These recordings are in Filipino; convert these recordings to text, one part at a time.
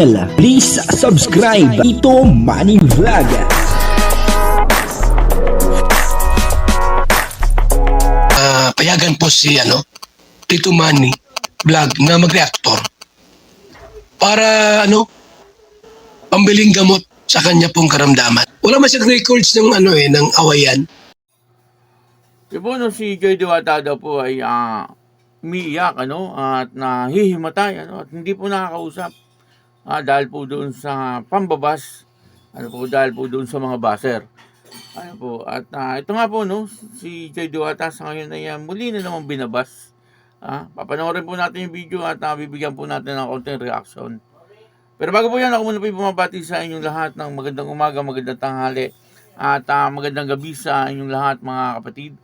Please subscribe Ito Money Vlog. Ah, payagan po si ano, Tito Manny vlog na mag-reactor para ano, pambiling gamot sa kanya pong karamdaman. Wala man siyang records ng ano eh, ng awayan. Po, no, si Joy Diwata daw po ay ah, umiiyak, ano, at nahihimatay, ano, at hindi po nakakausap. Ah, dahil po doon sa pambabas, ano po, dahil po doon sa mga baser. Ano po, at ah, ito nga po, no, si Joy Diwata sa ngayon ay ah, muli na naman binabas. Ah, papanoorin po natin yung video at ah, bibigyan po natin ng konting reaction. Pero bago po yan, ako muna po yung bumabati sa inyong lahat ng magandang umaga, magandang tanghali, at ah, magandang gabi sa inyong lahat mga kapatid.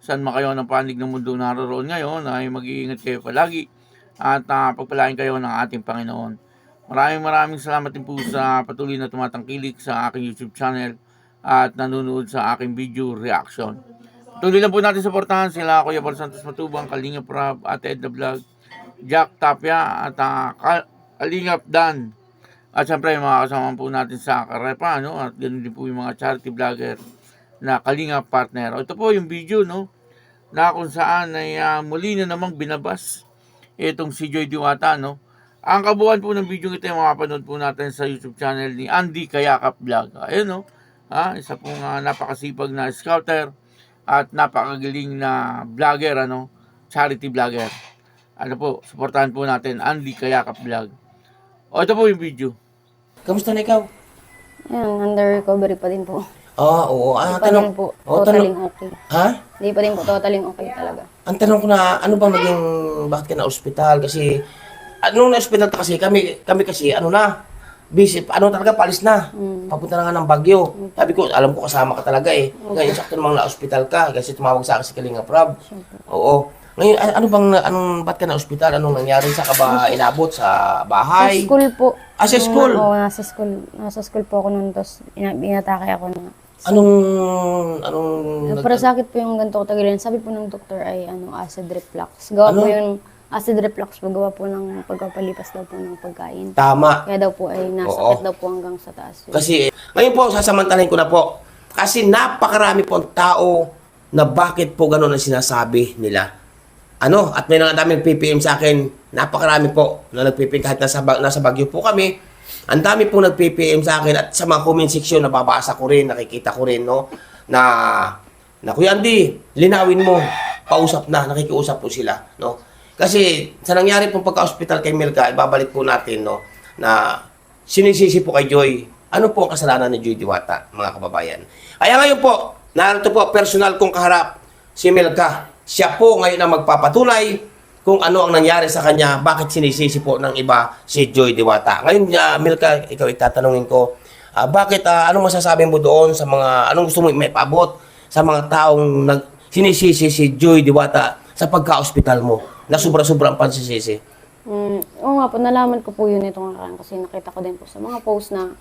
Saan man kayo ng panig ng mundo naroon ngayon ay mag-iingat kayo palagi at ah, pagpalain kayo ng ating Panginoon. Maraming maraming salamat din po sa patuloy na tumatangkilik sa aking YouTube channel at nanonood sa aking video reaction. Tuloy lang po natin suportahan sila Kuya Paul Santos Matubang, Kalinga Prab, Ate Edna Vlog, Jack Tapia at Ka- Kalingap Dan. At syempre mga kasama po natin sa Karepa, no? At ganoon din po yung mga charity vlogger na Kalinga partner. Ito po yung video, no? Na kung saan ay ah, muli na namang binabas itong si Joy Diwata, no? Ang kabuuan po ng video ito yung makapanood po natin sa YouTube channel ni Andy Kayakap Vlog. Ayun, no? Ha? Isa pong ah, napakasipag na scouter at napakagaling na vlogger, ano? Charity vlogger. Ano po, supportahan po natin Andy Kayakap Vlog. O, ito po yung video. Kamusta na ikaw? Ayun, under recovery pa din po. Ah, oo. Ah, Hindi pa tanong. din po Oo, totaling tanong. okay. Ha? Hindi pa din po totaling okay talaga. Ang tanong ko na, ano bang naging, bakit ka na ospital? Kasi, anong na ospital kasi, kami, kami kasi, ano na, busy, ano talaga, palis na. Papunta na nga ng Bagyo. Sabi ko, alam ko kasama ka talaga eh. Ngayon, sakto namang na-ospital ka, kasi tumawag sa akin si Kalinga Prab. Oo. Ngayon, ano bang, anong, ba't ka na ospital? Anong nangyari? Sa ka ba inabot? Sa Sa bahay? school po. Ah, sa Nung- school? Oo, nasa school. Nasa school po ako noon, tapos ina- inatake ako na. Anong, anong, nag- Pero sakit po yung ganito ko tagalan. Sabi po ng doktor ay ano, acid reflux. Gawa Ano? po yung acid reflux po, gawa po ng pagkapalipas daw po ng pagkain. tama. Kaya daw po ay nasakit daw po hanggang sa taas. yun. Kasi, ngayon po, sasamantalahin ko na po. Kasi napakarami po ang tao na bakit po gano'n ang sinasabi nila. Ano, at may mga daming PPM sa akin, napakarami po na nag-PPM kahit nasa, Bag- nasa Bagyo po kami. Ang dami po nag-PPM sa akin at sa mga comment section, nababasa ko rin, nakikita ko rin, no, na, na Kuya Andy, linawin mo, pausap na, nakikiusap po sila, no. Kasi sa nangyari pong pagka-hospital kay Milka, ibabalik po natin, no, na sinisisi po kay Joy. Ano po ang kasalanan ni Joy Diwata, mga kababayan? Kaya ngayon po, narito po, personal kong kaharap, si Milka. Siya po ngayon ang magpapatunay kung ano ang nangyari sa kanya, bakit sinisisi po ng iba si Joy Diwata. Ngayon, uh, Milka, ikaw itatanungin ko, ah, bakit, ah, anong masasabi mo doon sa mga, anong gusto mo may sa mga taong nag, sinisisi si Joy Diwata sa pagka-hospital mo na sobra-sobrang pansisisi? Mm, oo nga po, nalaman ko po yun itong nakaraan kasi nakita ko din po sa mga post na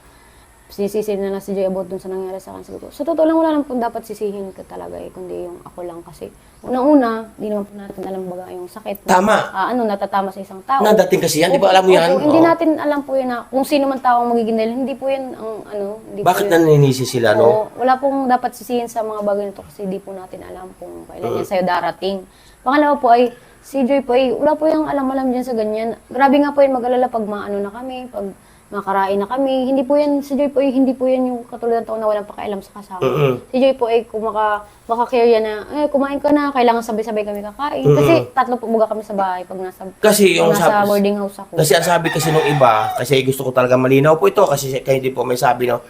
sinisisi na lang si Joy about dun sa nangyari sa akin. Sabi ko, sa totoo lang, wala naman po dapat sisihin ka talaga eh, kundi yung ako lang kasi. Unang-una, di naman po natin alam baga yung sakit. na, Tama. ah, ano, natatama sa isang tao. Nadating kasi yan, di ba alam mo Opo, yan? hindi Oo. natin alam po yun na kung sino man tao ang magiging dahil, hindi po yun ang ano. Hindi Bakit po yun, naninisi sila, no? Oo, wala pong dapat sisihin sa mga bagay nito kasi di po natin alam kung kailan yan sa'yo darating. Pangalawa po ay, si Joy po ay, wala po yung alam-alam dyan sa ganyan. Grabe nga po yun mag-alala pag maano na kami, pag makarain na kami. Hindi po yan, si Joy po ay, hindi po yan yung katulad ng tao na walang pakialam sa kasama. Mm-mm. Si Joy po ay, kung maka, maka-care yan na, eh, kumain ka na, kailangan sabay-sabay kami kakain. Kasi tatlo po mga kami sa bahay pag nasa, Kasi yung nasa sabi- boarding house ako. Kasi ang sabi kasi nung iba, kasi gusto ko talaga malinaw po ito, kasi kayo din po may sabi, no?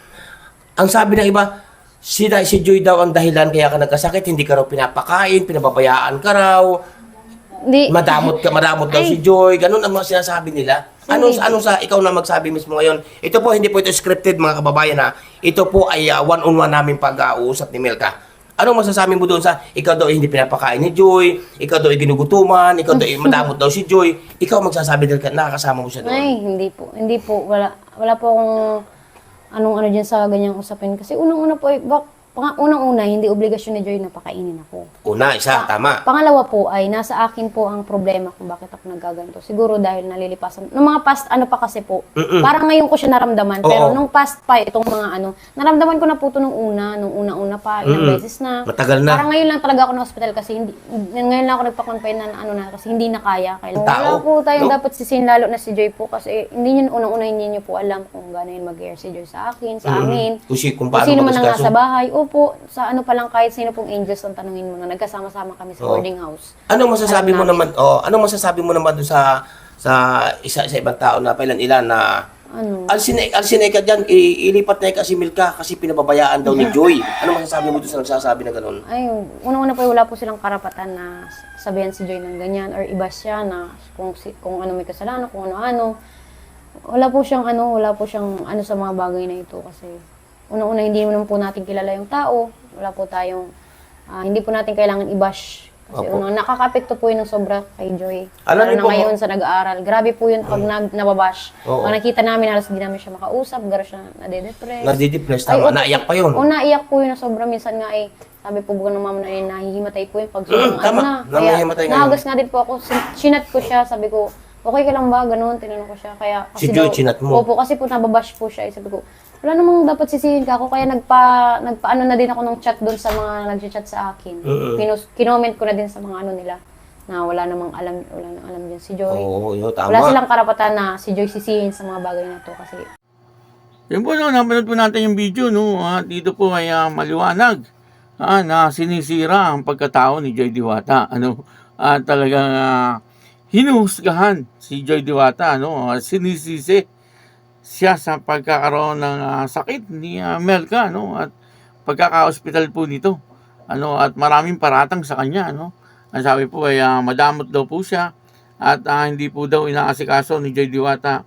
Ang sabi ng iba, si, si Joy daw ang dahilan kaya ka nagkasakit, hindi ka raw pinapakain, pinababayaan ka raw, Hindi, madamot ka, madamot daw si Joy, ganun ang mga sinasabi nila. Ano, ano sa, ikaw na magsabi mismo ngayon, ito po, hindi po ito scripted mga kababayan ha, ito po ay ah, one-on-one namin pag-uusap ni Melka. Anong masasabi mo doon sa, ikaw daw ay hindi pinapakain ni Joy, ikaw daw ay ginugutuman, ikaw daw ay madamot daw si Joy, ikaw magsasabi dahil ka- nakakasama mo siya doon. Ay, hindi po. Hindi po. Wala, wala po akong anong ano dyan sa ganyang usapin. Kasi unang-una po, ay, bak, unang-una, hindi obligasyon ni Joy na pakainin ako. Una, isa, tama. Pangalawa po ay nasa akin po ang problema kung bakit ako naggaganto. Siguro dahil nalilipasan. Nung mga past ano pa kasi po, parang ngayon ko siya naramdaman. Pero Oo. nung past pa, itong mga ano, naramdaman ko na po ito nung una, nung una-una pa, ilang beses na. Matagal na. Parang ngayon lang talaga ako na hospital kasi hindi, ngayon lang ako nagpa-confine na ano na kasi hindi na kaya. Ang tao, wala po tayong no? dapat sisihin lalo na si Joy po kasi hindi nyo, unang-una hindi nyo po alam kung gano'n mag-air si Joy sa akin, sa amin. Kung, si, kung Kung paano sino man ang mag-asikaso. nasa bahay, opo, sa ano pa lang kahit sino pong angels ang tanungin mo na nagkasama-sama kami sa Oo. boarding house. Anong masasabi mo naman, oh, anong masasabi mo naman doon sa sa isa sa ibang tao na pailan-ilan na Ano? Alsine, alsine ka dyan, i- ilipat na ka si Milka kasi pinababayaan daw ni Joy. Ano masasabi mo doon sa nagsasabi na ganun? Ay, unang-una po wala po silang karapatan na sabihan si Joy ng ganyan or iba siya na kung, si, kung ano may kasalanan, kung ano-ano. Wala po siyang ano, wala po siyang ano sa mga bagay na ito kasi unang-una hindi naman po natin kilala yung tao. Wala po tayong, ah, hindi po natin kailangan i-bash. Kasi Opo. unang nakakapekto po yun ng sobra kay Joy. Alam Lalo na po, ngayon sa nag-aaral. Grabe po yun pag nag, nababash. Oo. Pag nakita namin, halos hindi namin siya makausap, garo siya nade-depress. Nadidepress, Ay, tama. oo. Naiyak pa yun. O naiyak po yun na sobra minsan nga eh. Sabi po buwan ng mama na eh, nahihimatay po yun pag sobrang Mm, tama. ano na. Nahihimatay nga nahagas nga din po ako. Sin- Sinat ko siya. Sabi ko, okay ka lang ba? Ganun, tinanong ko siya. Kaya, Si Joy, chinat mo? Opo, kasi po nababash po siya. Eh, sabi ko, wala namang dapat sisihin ka ako. Kaya nagpa, nagpaano na din ako ng chat doon sa mga nag-chat sa akin. Pinus, kinoment ko na din sa mga ano nila na wala namang alam, wala namang alam din si Joy. Oo, yun, tama. Wala silang karapatan na si Joy sisihin sa mga bagay na to kasi Yun po, no, napanood po natin yung video, no, at dito po ay ah, maliwanag ah, na sinisira ang pagkatao ni Joy Diwata. Ano, at talagang ah, hinuhusgahan si Joy Diwata, ano, sinisisi siya sa pagkakaroon ng ah, sakit ni ah, Melka, no, at pagkaka-hospital po nito. Ano, at maraming paratang sa kanya, no. Ang sabi po ay ah, madamot daw po siya at ah, hindi po daw inaasikaso ni Joy Diwata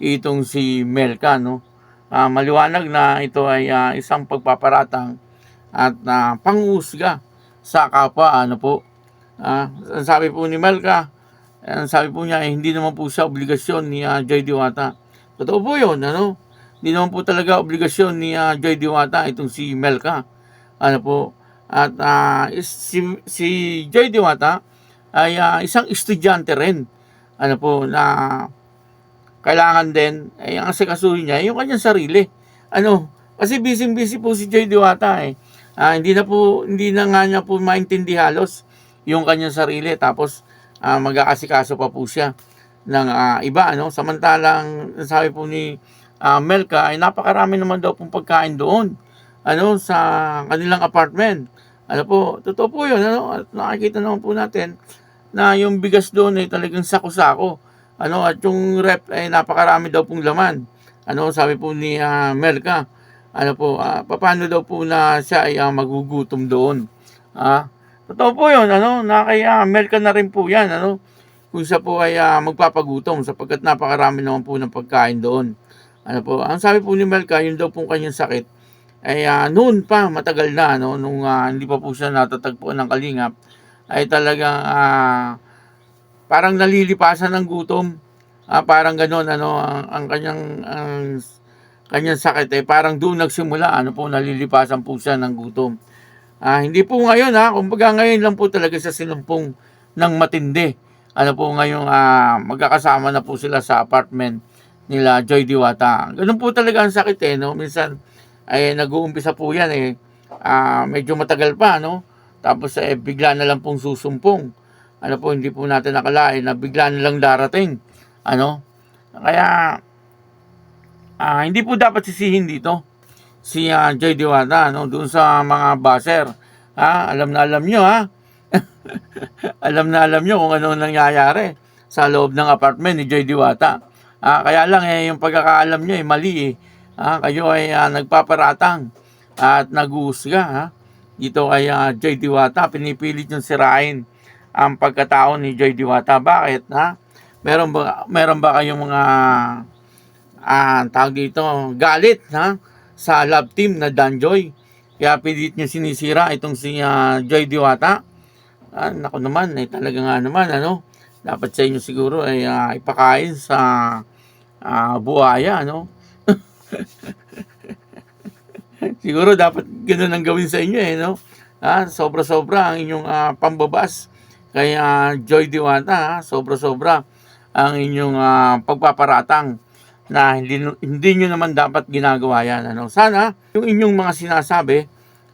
itong si Melka, no. Ah, maliwanag na ito ay ah, isang pagpaparatang at uh, panghusga sa kapwa ano po. Ang sabi po ni Melka, ang sabi po niya eh, hindi naman po siya obligasyon ni ah, Joy Diwata. Totoo po 'yon, ano? Hindi naman po talaga obligasyon ni ah, Joy Diwata itong si Melka. Ano po? At is- si, si Joy Diwata ay ah, isang estudyante rin. Ano po na kailangan din, ay ang asikasuhin niya, yung kanyang sarili. Ano, kasi busy-busy po si Joy Diwata eh. Ah, hindi na po, hindi na nga niya po maintindi halos yung kanyang sarili. Tapos, ah, mag-aasikaso pa po siya ng ah, iba, ano. Samantalang, sabi po ni ah, Melka, ay napakarami naman daw pong pagkain doon. Ano, sa kanilang apartment. Ano po, totoo po yun, ano. At nakikita naman po natin na yung bigas doon ay talagang sako-sako. Ano, at yung rep ay napakarami daw pong laman. Ano, sabi po ni ah, Melka, ano po, ah, paano daw po na siya ay ah, magugutom doon. Ah, totoo po yun, ano, na kay Melka na rin po yan, ano, kung siya po ay ah, magpapagutom sapagkat napakarami naman po ng pagkain doon. Ano po, ang sabi po ni Melka, yun daw pong kanyang sakit, ay ah, noon pa, matagal na, no, nung ah, hindi pa po siya natatagpuan ng kalingap, ay talagang ah, parang nalilipasan ng gutom. Ah, parang gano'n ano ang, ang kanyang ang kanyang sakit eh parang doon nagsimula ano po nalilipasan po siya ng gutom. Ah, hindi po ngayon ha, kumbaga ngayon lang po talaga sa sinumpong ng matindi. Ano po ngayon ah, magkakasama na po sila sa apartment nila Joy Diwata. Ganun po talaga ang sakit eh no. Minsan ay nag-uumpisa po yan eh ah, medyo matagal pa no. Tapos eh bigla na lang pong susumpong ano po, hindi po natin nakalain na bigla na lang darating. Ano? Kaya, ah, hindi po dapat sisihin dito si ah, Joy Diwata, no? Doon sa mga baser. Ha? Alam na alam nyo, ha? alam na alam nyo kung ano ang nangyayari sa loob ng apartment ni Joy Diwata. Ah, kaya lang, eh, yung pagkakaalam nyo, eh, mali, eh. Ah, kayo ay ah, nagpaparatang at nag-uusga, ha? Dito kay ah, Joy Diwata, pinipilit yung sirain ang pagkatao ni Joy Diwata. Bakit, ha? Meron ba meron ba kayong mga ah tawag dito, galit, ha? Sa love team na Dan Joy. Kaya pilit niyo sinisira itong si ah, Joy Diwata. Ah, nako naman, eh, talaga nga naman, ano? Dapat sa inyo siguro ay ah, ipakain sa ah, buhaya, ano? Siguro dapat ganoon ang gawin sa inyo eh, no? Ah, sobra-sobra ang inyong ah, pambabas kay ah, Joy Diwata, ha? sobra-sobra ang inyong ah, pagpaparatang na hindi hindi niyo naman dapat ginagawa yan, ano? Sana yung inyong mga sinasabi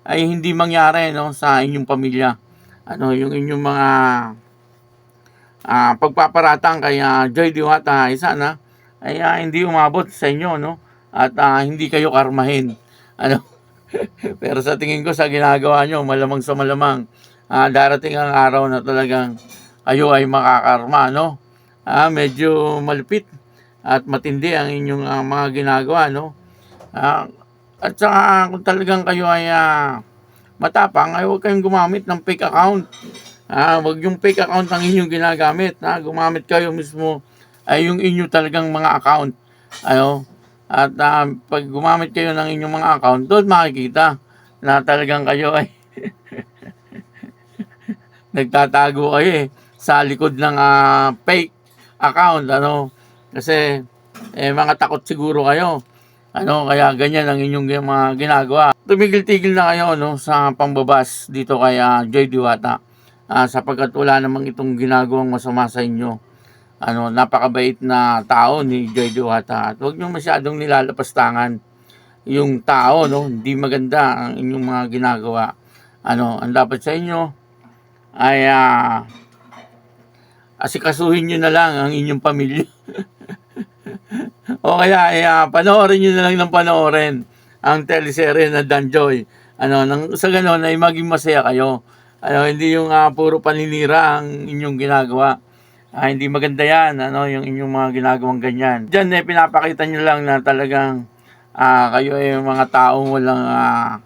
ay hindi mangyari no sa inyong pamilya. Ano, yung inyong mga ah, pagpaparatang kay ah, Joy Diwata ay sana ay ah, hindi umabot sa inyo, no? At ah, hindi kayo karmahin. Ano? Pero sa tingin ko sa ginagawa nyo, malamang sa malamang, ah, darating ang araw na talagang kayo ay makakarma, no? Ah, medyo malupit at matindi ang inyong ah, mga ginagawa, no? Ah, at saka kung talagang kayo ay ah, matapang, ay huwag kayong gumamit ng fake account. Ah, wag yung fake account ang inyong ginagamit. Ha? Gumamit kayo mismo ay yung inyo talagang mga account. Ayo. At ah, pag gumamit kayo ng inyong mga account, doon makikita na talagang kayo ay nagtatago kayo eh sa likod ng ah, fake account ano kasi eh, mga takot siguro kayo ano kaya ganyan ang inyong mga ginagawa. Tumigil-tigil na kayo no sa pambabas dito kay ah, Joy Diwata. Ah, sapagkat wala namang itong ginagawang masama sa inyo. Ano napakabait na tao ni Joy Diwata. At huwag niyo masyadong nilalapastangan yung tao no. Hindi maganda ang inyong mga ginagawa. Ano ang dapat sa inyo ay ah, asikasuhin nyo na lang ang inyong pamilya. o kaya ay ah, panoorin nyo na lang ng panoorin ang teleserye na Danjoy. Ano, nang, sa ganon ay maging masaya kayo. Ano, hindi yung ah, puro paninira ang inyong ginagawa. Ah, hindi maganda yan, ano, yung inyong mga ginagawang ganyan. Diyan eh, pinapakita nyo lang na talagang ah, kayo ay mga taong walang ah,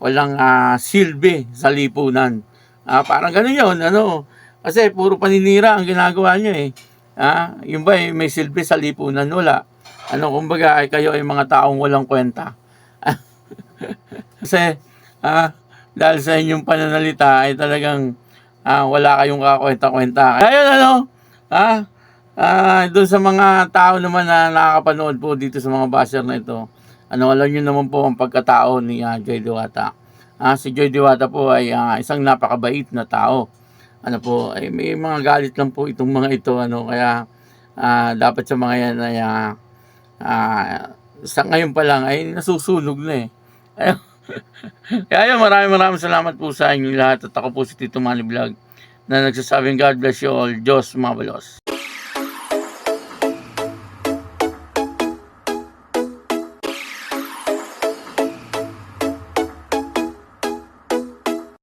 walang ah, silbi sa lipunan. Ah, parang gano'n yun, ano. Kasi puro paninira ang ginagawa nyo eh. Ah, yung ba eh, may silbi sa lipunan? Wala. Ano, kumbaga ay kayo ay mga taong walang kwenta. Kasi, ah, dahil sa inyong pananalita ay talagang ah, wala kayong kakwenta-kwenta. Kaya yun, ano, ah, ah, doon sa mga tao naman na nakakapanood po dito sa mga basher na ito, ano, alam nyo naman po ang pagkatao ni ah, Joy Diwata. Ah, si Joy Diwata po ay ah, isang napakabait na tao. Ano po, ay may mga galit lang po itong mga ito, ano, kaya ah, dapat sa mga yan ay ah, ah, sa ngayon pa lang ay nasusunog na eh. Kaya yun, maraming maraming salamat po sa inyo lahat at ako po si Tito Manny Vlog na nagsasabing God bless you all. Diyos mabalos.